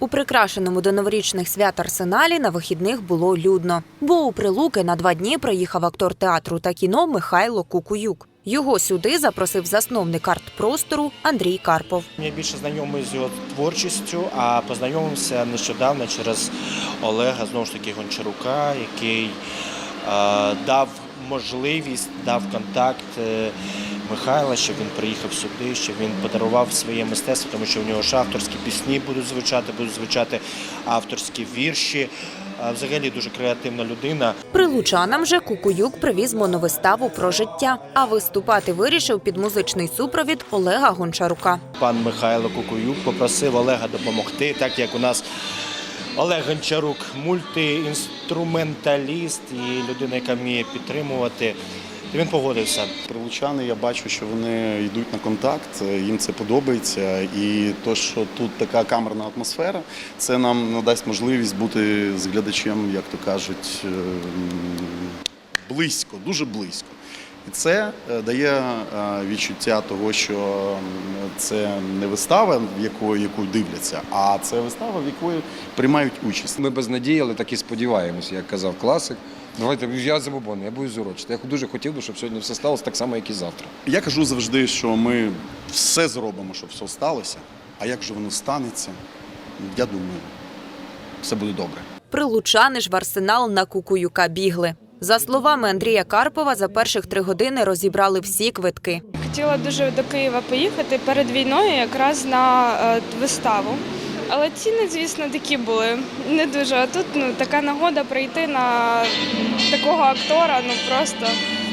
У прикрашеному до новорічних свят арсеналі на вихідних було людно. Бо у Прилуки на два дні приїхав актор театру та кіно Михайло Кукуюк. Його сюди запросив засновник арт-простору Андрій Карпов. Я більше знайомий з його творчістю, а познайомився нещодавно через Олега знову ж таки Гончарука, який е, дав можливість, дав контакт е, Михайла, щоб він приїхав сюди, щоб він подарував своє мистецтво, тому що в нього ж авторські пісні будуть звучати, будуть звучати авторські вірші. Взагалі дуже креативна людина. Прилучанам же Кукуюк привіз моновиставу про життя, а виступати вирішив під музичний супровід Олега Гончарука. Пан Михайло Кукуюк попросив Олега допомогти, так як у нас Олег Гончарук мультиінструменталіст і людина, яка вміє підтримувати. То він погодився. Прилучани, я бачу, що вони йдуть на контакт, їм це подобається. І то, що тут така камерна атмосфера, це нам надасть можливість бути з глядачем, як то кажуть, ем, близько, дуже близько. І це е, дає е, відчуття того, що це не вистава, в якої яку дивляться, а це вистава, в якої приймають участь. Ми без надії, але так і сподіваємося, як казав класик. Давайте я забобонний, я буду зурочити. Я дуже хотів би, щоб сьогодні все сталося так само, як і завтра. Я кажу завжди, що ми все зробимо, щоб все сталося. А як же воно станеться? Я думаю, все буде добре. Прилучани ж в арсенал на Кукуюка бігли. За словами Андрія Карпова, за перших три години розібрали всі квитки. Хотіла дуже до Києва поїхати перед війною якраз на е, виставу. Але ціни, звісно, такі були не дуже. А тут ну, така нагода прийти на такого актора, ну просто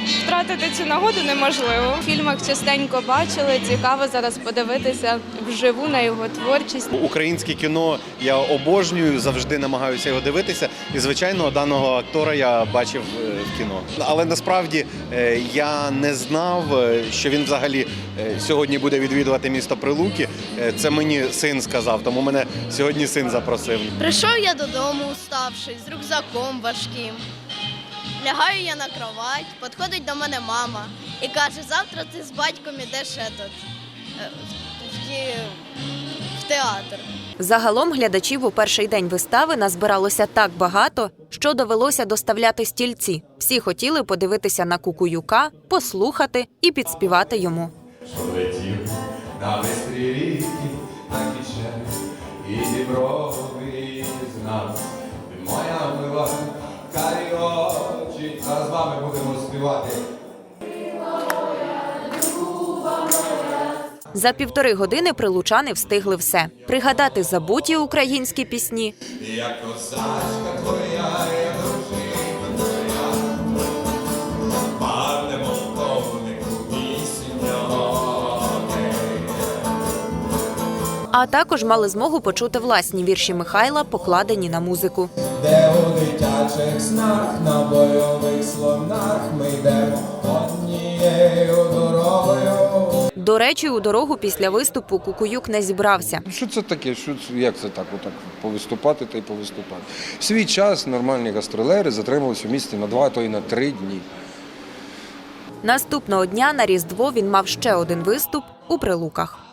втратити цю нагоду неможливо. В фільмах частенько бачили, цікаво зараз подивитися вживу на його творчість. Українське кіно я обожнюю, завжди намагаюся його дивитися. І звичайно, даного актора я бачив е, в кіно. Але насправді е, я не знав, е, що він взагалі сьогодні буде відвідувати місто Прилуки. Це мені син сказав, тому мене сьогодні син запросив. Прийшов я додому, уставший, з рюкзаком важким. Лягаю я на кровать, підходить до мене мама і каже, завтра ти з батьком ідеш этот, е, в, в театр. Загалом глядачів у перший день вистави назбиралося так багато, що довелося доставляти стільці. Всі хотіли подивитися на Кукуюка, послухати і підспівати йому. Летів на вистрі ріки, на кіче, і діброви з нас. Моя мила, карі а з вами будемо співати. За півтори години прилучани встигли все: пригадати забуті українські пісні, Як козачка твоя, я а також мали змогу почути власні вірші Михайла, покладені на музику. Де у дитячих снах на бойових слонах ми йдемо однією дорогою. До речі, у дорогу після виступу Кукуюк не зібрався. Що це таке? Що це, як це так? Отак повиступати та й повиступати. В свій час нормальні гастролери затримувалися у місті на два, а то й на три дні. Наступного дня на Різдво він мав ще один виступ у Прилуках.